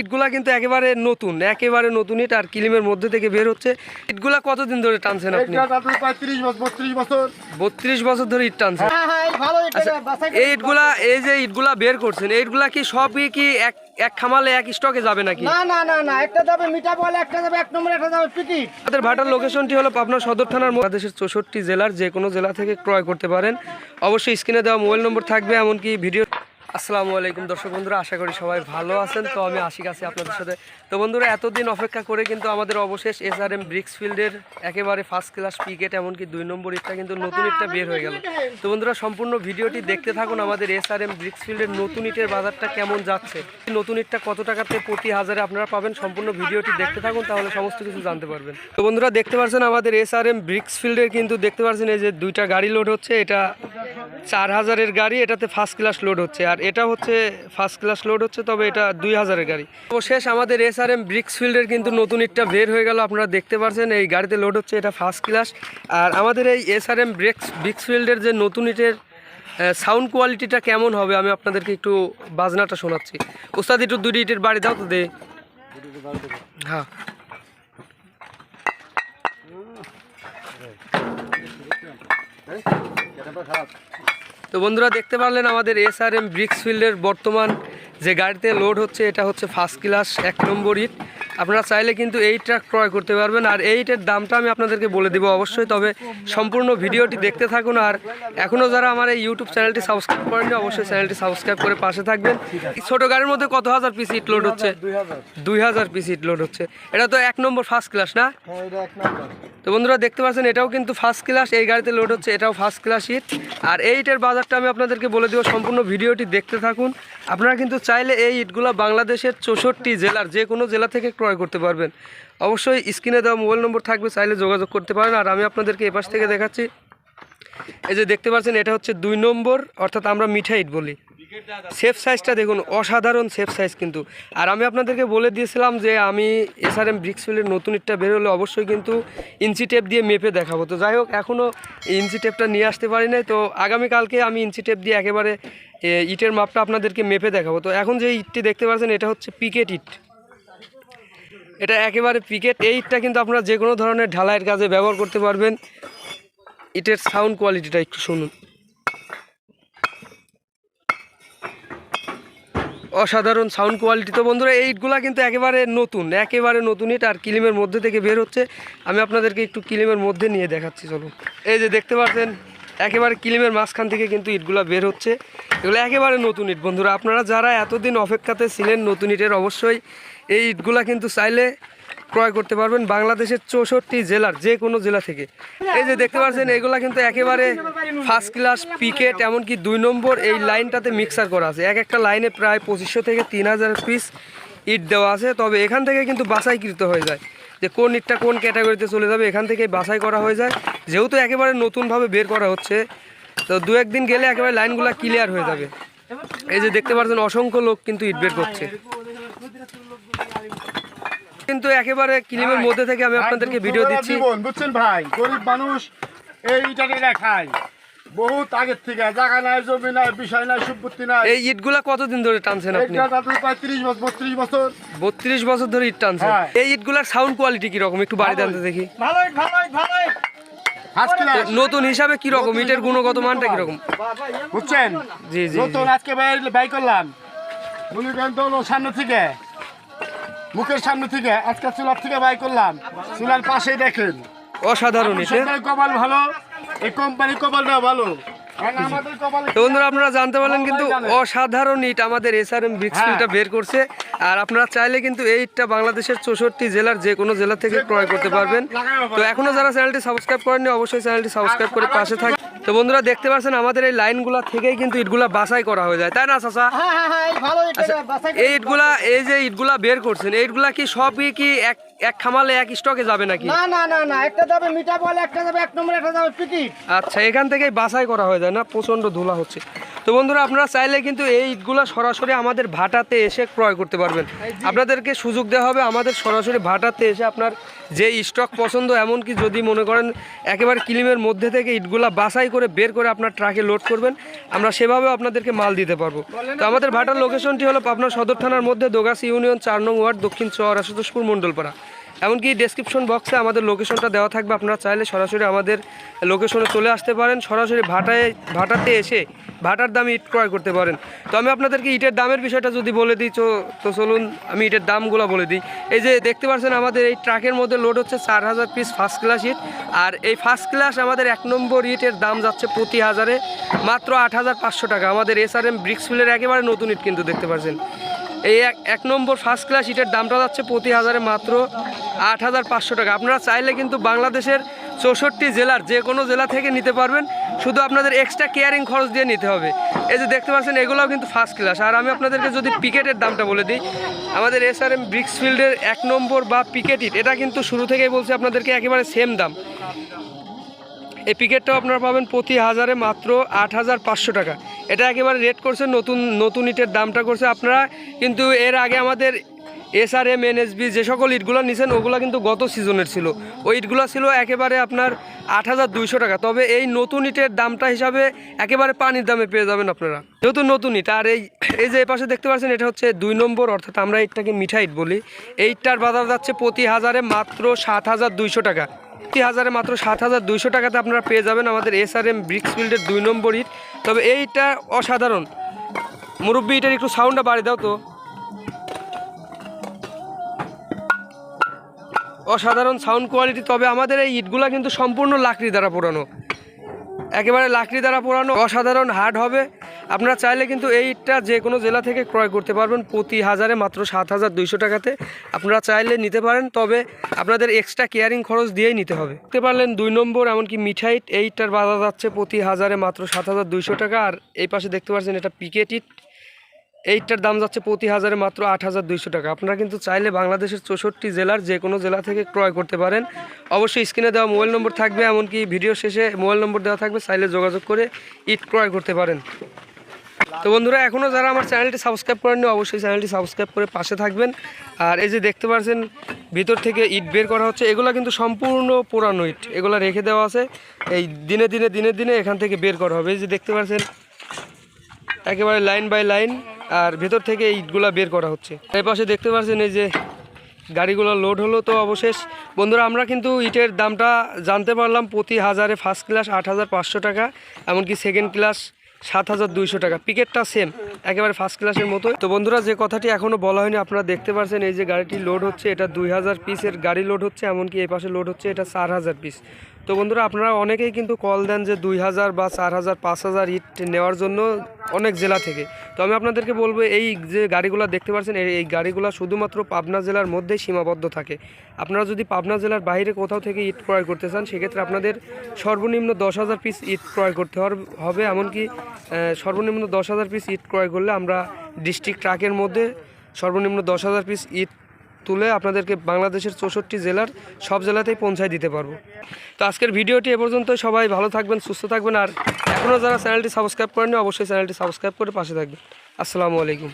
ইটগুলা কিন্তু একেবারে নতুন একেবারে নতুন ইট আর কিলিমের মধ্যে থেকে বের হচ্ছে। ইটগুলা কতদিন ধরে টানছেন আপনি? বত্রিশ বছর। ধরে ইট টানছেন। হ্যাঁ হ্যাঁ এই আচ্ছা এই ইটগুলা এই যে ইটগুলা বের করছেন ইটগুলা কি সবই কি এক এক খামালে এক স্টকে যাবে নাকি? না না না না একটা যাবে মিঠা বল একটা যাবে এক নম্বর একটা যাবে পিকিট আমাদের ভাটার লোকেশনটি হলো পাবনা সদর থানার বাংলাদেশের চৌষট্টি জেলার যে কোনো জেলা থেকে ক্রয় করতে পারেন। অবশ্যই স্ক্রিনে দেওয়া মোবাইল নম্বর থাকবে এমনকি ভিডিও আসসালামু আলাইকুম দর্শক বন্ধুরা, আশা করি সবাই ভালো আছেন। তো আমি আশিক আছি আপনাদের সাথে। তো বন্ধুরা, এতদিন অপেক্ষা করে কিন্তু আমাদের অবশেষ এস আর এম ব্রিক্স ফিল্ডের একেবারে ফার্স্ট ক্লাস পিকেট এমনকি দুই নম্বর ইটটা কিন্তু নতুন ইটটা বের হয়ে গেল। তো বন্ধুরা, সম্পূর্ণ ভিডিওটি দেখতে থাকুন আমাদের এস আর এম ব্রিক্স ফিল্ডের নতুন ইটের বাজারটা কেমন যাচ্ছে। নতুন ইটটা কত টাকাতে প্রতি হাজারে আপনারা পাবেন সম্পূর্ণ ভিডিওটি দেখতে থাকুন, তাহলে সমস্ত কিছু জানতে পারবেন। তো বন্ধুরা, দেখতে পাচ্ছেন আমাদের এস আর এম ব্রিক্স ফিল্ডের কিন্তু দেখতে পাচ্ছেন এই যে দুইটা গাড়ি লোড হচ্ছে, এটা চার হাজারের গাড়ি, এটাতে ফার্স্ট ক্লাস লোড হচ্ছে। আর এটা হচ্ছে ফার্স্ট ক্লাস লোড হচ্ছে, তবে এটা দুই হাজারের গাড়ি। তো শেষ আমাদের এস আর এম ব্রিক্স ফিল্ডের কিন্তু নতুন ইটটা বের হয়ে গেল, আপনারা দেখতে পাচ্ছেন এই গাড়িতে লোড হচ্ছে, এটা ফার্স্ট ক্লাস আর আমাদের এই S R M bricks bricks ফিল্ডের যে নতুন ইটের সাউন্ড কোয়ালিটিটা কেমন হবে, আমি আপনাদেরকে একটু বাজনাটা শোনাচ্ছি। ওস্তাদ, একটু দুটি ইটের বাড়ি দাও তো দে হ্যাঁ। তো বন্ধুরা দেখতে পারলেন আমাদের এস আর এম ব্রিক্স ফিল্ডের বর্তমান যে গাড়িতে লোড হচ্ছে এটা হচ্ছে ফার্স্ট ক্লাস এক নম্বর ইট আপনারা চাইলে কিন্তু এই ট্রাক ক্রয় করতে পারবেন। আর এই ইটের দামটা আমি আপনাদেরকে বলে দেবো অবশ্যই তবে সম্পূর্ণ ভিডিওটি দেখতে থাকুন। আর এখনও যারা আমার এই ইউটিউব চ্যানেলটি সাবস্ক্রাইব করেননি অবশ্যই চ্যানেলটি সাবস্ক্রাইব করে পাশে থাকবেন। ছোটো গাড়ির মধ্যে কত হাজার পিস ইট লোড হচ্ছে? দুই হাজার। পিস ইট লোড হচ্ছে। এটা তো এক নম্বর ফার্স্ট ক্লাস না? তো বন্ধুরা দেখতে পাচ্ছেন, এটাও কিন্তু ফার্স্ট ক্লাস এই গাড়িতে লোড হচ্ছে, এটাও ফার্স্ট ক্লাস ইট আর এই ইটের বাজারটা আমি আপনাদেরকে বলে দেবো, সম্পূর্ণ ভিডিওটি দেখতে থাকুন। আপনারা কিন্তু চাইলে এই ইটগুলো বাংলাদেশের চৌষট্টি জেলার যে কোনো জেলা থেকে ক্রয় করতে পারবেন। অবশ্যই স্ক্রিনে দেওয়া মোবাইল নম্বর থাকবে, চাইলে যোগাযোগ করতে পারেন। আর আমি আপনাদেরকে এপাশ থেকে দেখাচ্ছি। এই যে দেখতে পাচ্ছেন, এটা হচ্ছে দুই নম্বর, অর্থাৎ আমরা মিঠা ইট বলি। সেফ সাইজটা দেখুন, অসাধারণ সেফ সাইজ কিন্তু। আর আমি আপনাদেরকে বলে দিয়েছিলাম যে আমি এসআরএম ব্রিক্সফিলের নতুন ইটটা বের হলে অবশ্যই কিন্তু ইঞ্চি টেপ দিয়ে মেপে দেখাবো। তো যাই হোক এখনও ইঞ্চি টেপটা নিয়ে আসতে পারি নাই। তো আগামীকালকে আমি ইঞ্চি টেপ দিয়ে একেবারে ইটের মাপটা আপনাদেরকে মেপে দেখাবো। তো এখন যে ইটটি দেখতে পাচ্ছেন, এটা হচ্ছে পিকেট ইট। এটা একেবারে পিকেট এই ইটটা কিন্তু আপনারা যে কোনো ধরনের ঢালাইয়ের কাজে ব্যবহার করতে পারবেন। ইটের সাউন্ড কোয়ালিটিটা একটু শুনুন। অসাধারণ সাউন্ড কোয়ালিটি তো বন্ধুরা এই ইটগুলা কিন্তু একেবারে নতুন একেবারে নতুন। ইট আর কিলিমের মধ্যে থেকে বের হচ্ছে। আমি আপনাদেরকে একটু কিলিমের মধ্যে নিয়ে দেখাচ্ছি চলো এই যে দেখতে পাচ্ছেন, একেবারে কিলিমের মাঝখান থেকে কিন্তু ইটগুলো বের হচ্ছে। এগুলো একেবারে নতুন ইট। বন্ধুরা, আপনারা যারা এতদিন অপেক্ষাতে ছিলেন নতুন ইটের, অবশ্যই এই ইটগুলা কিন্তু চাইলে ক্রয় করতে পারবেন বাংলাদেশের চৌষট্টি জেলার যে কোনো জেলা থেকে। এই যে দেখতে পাচ্ছেন, এগুলা কিন্তু একেবারে ফার্স্ট ক্লাস পিকেট এমনকি দুই নম্বর এই লাইনটাতে মিক্সার করা আছে। এক একটা লাইনে প্রায় পঁচিশশো থেকে তিন হাজার পিস ইট দেওয়া আছে। তবে এখান থেকে কিন্তু বাছাইকৃত হয়ে যায় যে কোন ইটটা কোন ক্যাটাগরিতে চলে যাবে, এখান থেকে বাছাই করা হয়ে যায়। যেহেতু একেবারে নতুনভাবে বের করা হচ্ছে, তো দু একদিন গেলে একেবারে লাইনগুলো ক্লিয়ার হয়ে যাবে। এই যে দেখতে পাচ্ছেন, অসংখ্য লোক কিন্তু ইট বের করছে। কিন্তু একেবারে ক্লিমের মধ্যে থেকে আমি আপনাদেরকে ভিডিও দিচ্ছি। বুঝছেন ভাই? গরিব মানুষ খায় বহুত আগের থেকে জায়গা নাই জমি নাই বিষয় নাই সম্পত্তি নাই। এই ইটগুলা কতদিন ধরে টানছেন আপনি? প্রায় তিরিশ বছর বত্রিশ বছর। বত্রিশ বছর ধরে ইট টানছেন। হ্যাঁ। এই ইটগুলার সাউন্ড কোয়ালিটি কীরকম? একটু বাড়ি জানতে দেখি। ভালোই ভালোই ভালোই। নতুন হিসাবে কীরকম? ইটের গুণগত মানটা কীরকম? বুঝছেন? জি জি নতুন আজকে বাই বাই করলাম। মনে করেন সামনে থেকে। মুখের সামনে থেকে আজকে চুলার থেকে বাই করলাম। চুলার পাশেই দেখেন। অসাধারণ কপাল ভালো এই কোম্পানির কপালটা ভালো। তো বন্ধুরা আপনারা জানতে পারলেন কিন্তু অসাধারণ ইট আমাদের এসআরএম ব্রিক্সফিলটা বের করছে। আর আপনারা চাইলে কিন্তু এই ইটটা বাংলাদেশের চৌষট্টি জেলার যে কোনো জেলা থেকে ক্রয় করতে পারবেন। তো এখনও যারা চ্যানেলটি সাবস্ক্রাইব করেননি অবশ্যই চ্যানেলটি সাবস্ক্রাইব করে পাশে থাকে তো বন্ধুরা দেখতে পাচ্ছেন আমাদের এই লাইনগুলো থেকেই কিন্তু ইটগুলা বাছাই করা হয়ে যায়। তাই না চাচা? হ্যাঁ হ্যাঁ হ্যাঁ এটা এই ইটগুলা এই যে ইটগুলা বের করছেন এই ইটগুলা কি সবই কি এক এক খামালে এক স্টকে যাবে নাকি? না না না না একটা যাবে মিঠা বল একটা যাবে এক নম্বর একটা যাবে পিকিট আচ্ছা এখান থেকেই বাছাই করা হয়ে যায় না? প্রচণ্ড ধুলা হচ্ছে। তো বন্ধুরা আপনারা চাইলে কিন্তু এই ইটগুলো সরাসরি আমাদের ভাটাতে এসে ক্রয় করতে পারবেন। আপনাদেরকে সুযোগ দেওয়া হবে আমাদের সরাসরি ভাটাতে এসে আপনার যে স্টক পছন্দ এমনকি যদি মনে করেন একেবারে কিলিমের মধ্যে থেকে ইটগুলা বাছাই করে বের করে আপনার ট্রাকে লোড করবেন আমরা সেভাবেও আপনাদেরকে মাল দিতে পারব। তো আমাদের ভাটার লোকেশনটি হলো পাবনা সদর থানার মধ্যে দোগাছি ইউনিয়ন চার নং ওয়ার্ড দক্ষিণ চর আশুতোষপুর মণ্ডলপাড়া। এমনকি ডেসক্রিপশন বক্সে আমাদের লোকেশনটা দেওয়া থাকবে। আপনারা চাইলে সরাসরি আমাদের লোকেশনে চলে আসতে পারেন। সরাসরি ভাটায়, ভাটাতে এসে ভাটার দামে ইট ক্রয় করতে পারেন। তো আমি আপনাদেরকে ইটের দামের বিষয়টা যদি বলে দিই, তো চলুন আমি ইটের দামগুলো বলে দিই। এই যে দেখতে পাচ্ছেন আমাদের এই ট্রাকের মধ্যে লোড হচ্ছে চার হাজার পিস ফার্স্ট ক্লাস ইট। আর এই ফার্স্ট ক্লাস আমাদের এক নম্বর ইটের দাম যাচ্ছে প্রতি হাজারে মাত্র আট হাজার পাঁচশো টাকা। আমাদের এস আর এম ব্রিক্সফিলের একেবারে নতুন ইট কিন্তু দেখতে পাচ্ছেন এই এক এক নম্বর ফার্স্ট ক্লাস ইটের দামটা যাচ্ছে প্রতি হাজারে মাত্র আট হাজার পাঁচশো টাকা। আপনারা চাইলে কিন্তু বাংলাদেশের চৌষট্টি জেলার যে কোনো জেলা থেকে নিতে পারবেন। শুধু আপনাদের এক্সট্রা কেয়ারিং খরচ দিয়ে নিতে হবে। এই যে দেখতে পাচ্ছেন, এগুলোও কিন্তু ফার্স্ট ক্লাস আর আমি আপনাদেরকে যদি পিকেটের দামটা বলে দিই, আমাদের এস আর এম ব্রিক্সফিল্ডের এক নম্বর বা পিকেট ইট এটা কিন্তু শুরু থেকেই বলছি, আপনাদেরকে একেবারে সেম দাম। এই পিকেটটাও আপনারা পাবেন প্রতি হাজারে মাত্র আট হাজার পাঁচশো টাকা। এটা একেবারে রেট করছে, নতুন নতুন ইটের দামটা করছে আপনারা। কিন্তু এর আগে আমাদের এস আর এম এনএসবি যে সকল ইটগুলো নিছেন, ওগুলো কিন্তু গত সিজনের ছিল। ওই ইটগুলো ছিল একেবারে আপনার আট হাজার দুইশো টাকা। তবে এই নতুন ইটের দামটা হিসাবে একেবারে পানির দামে পেয়ে যাবেন আপনারা। নতুন নতুন ইট, আর এই এই যে পাশে দেখতে পাচ্ছেন, এটা হচ্ছে দুই নম্বর, অর্থাৎ আমরা ইটটাকে মিঠা ইট বলি। এই ইটটার বাজার যাচ্ছে প্রতি হাজারে মাত্র সাত হাজার দুইশো টাকা। প্রতি হাজারে মাত্র সাত হাজার দুইশো টাকাতে আপনারা পেয়ে যাবেন আমাদের এস আর এম ব্রিক্স ফিল্ডের দুই নম্বর ইট তবে এইটা অসাধারণ। মুরব্বী, এটার একটু সাউন্ডটা বাড়ি দাও তো। অসাধারণ সাউন্ড কোয়ালিটি তবে আমাদের এই ইটগুলা কিন্তু সম্পূর্ণ লাকড়ি দ্বারা পোড়ানো। একেবারে লাকড়ি দ্বারা পোড়ানো। অসাধারণ হার্ড হবে। আপনারা চাইলে কিন্তু এই ইটটা যে কোনো জেলা থেকে ক্রয় করতে পারবেন। প্রতি হাজারে মাত্র সাত হাজার দুইশো টাকাতে। আপনারা চাইলে নিতে পারেন, তবে আপনাদের এক্সট্রা কেয়ারিং খরচ দিয়েই নিতে হবে। দেখতে পারলেন দুই নম্বর, এমনকি মিঠাইট এইটার বাজার যাচ্ছে প্রতি হাজারে মাত্র সাত হাজার দুইশো টাকা। আর এই পাশে দেখতে পাচ্ছেন এটা পিকেট ইট এইটার দাম যাচ্ছে প্রতি হাজারে মাত্র আট হাজার দুইশো টাকা। আপনারা কিন্তু চাইলে বাংলাদেশের চৌষট্টি জেলার যে কোনো জেলা থেকে ক্রয় করতে পারেন। অবশ্যই স্ক্রিনে দেওয়া মোবাইল নম্বর থাকবে, এমনকি ভিডিও শেষে মোবাইল নম্বর দেওয়া থাকবে, চাইলে যোগাযোগ করে ইট ক্রয় করতে পারেন। তো বন্ধুরা এখনও যারা আমার চ্যানেলটি সাবস্ক্রাইব করেননি, অবশ্যই চ্যানেলটি সাবস্ক্রাইব করে পাশে থাকবেন। আর এই যে দেখতে পাচ্ছেন, ভিতর থেকে ইট বের করা হচ্ছে। এগুলো কিন্তু সম্পূর্ণ পুরানো ইট। এগুলো রেখে দেওয়া আছে। এই দিনে দিনে দিনে দিনে এখান থেকে বের করা হবে। এই যে দেখতে পাচ্ছেন, একেবারে লাইন বাই লাইন, আর ভেতর থেকে ইটগুলা বের করা হচ্ছে। এই পাশে দেখতে পাচ্ছেন, এই যে গাড়িগুলো লোড হলো তো অবশেষ। বন্ধুরা, আমরা কিন্তু ইটের দামটা জানতে পারলাম প্রতি হাজারে ফার্স্ট ক্লাস আট হাজার পাঁচশো টাকা, এমনকি সেকেন্ড ক্লাস সাত হাজার দুইশো টাকা। পিকেটটা সেম একেবারে ফার্স্ট ক্লাসের মতো তো বন্ধুরা, যে কথাটি এখনও বলা হয়নি, আপনারা দেখতে পাচ্ছেন এই যে গাড়িটি লোড হচ্ছে, এটা দুই হাজার পিসের গাড়ি লোড হচ্ছে, এমনকি এই পাশে লোড হচ্ছে, এটা চার হাজার পিস তো বন্ধুরা, আপনারা অনেকেই কিন্তু কল দেন যে দুই হাজার বা চার হাজার, পাঁচ হাজার ইট নেওয়ার জন্য অনেক জেলা থেকে। তো আমি আপনাদেরকে বলব, এই যে গাড়িগুলো দেখতে পাচ্ছেন, এই গাড়িগুলো শুধুমাত্র পাবনা জেলার মধ্যেই সীমাবদ্ধ থাকে। আপনারা যদি পাবনা জেলার বাইরে কোথাও থেকে ইট ক্রয় করতে চান, সেক্ষেত্রে আপনাদের সর্বনিম্ন দশ হাজার পিস ইট ক্রয় করতে হবে। এমনকি সর্বনিম্ন দশ হাজার পিস ইট ক্রয় করলে আমরা ডিস্ট্রিক্ট ট্রাকের মধ্যে সর্বনিম্ন দশ হাজার পিস ইট তুলে আপনাদেরকে বাংলাদেশের চৌষট্টি জেলার সব জেলাতেই পৌঁছায় দিতে পারব। তো আজকের ভিডিওটি এ পর্যন্ত সবাই ভালো থাকবেন, সুস্থ থাকবেন। আর এখনও যারা চ্যানেলটি সাবস্ক্রাইব করেননি, অবশ্যই চ্যানেলটি সাবস্ক্রাইব করে পাশে থাকবেন। আসসালামু আলাইকুম।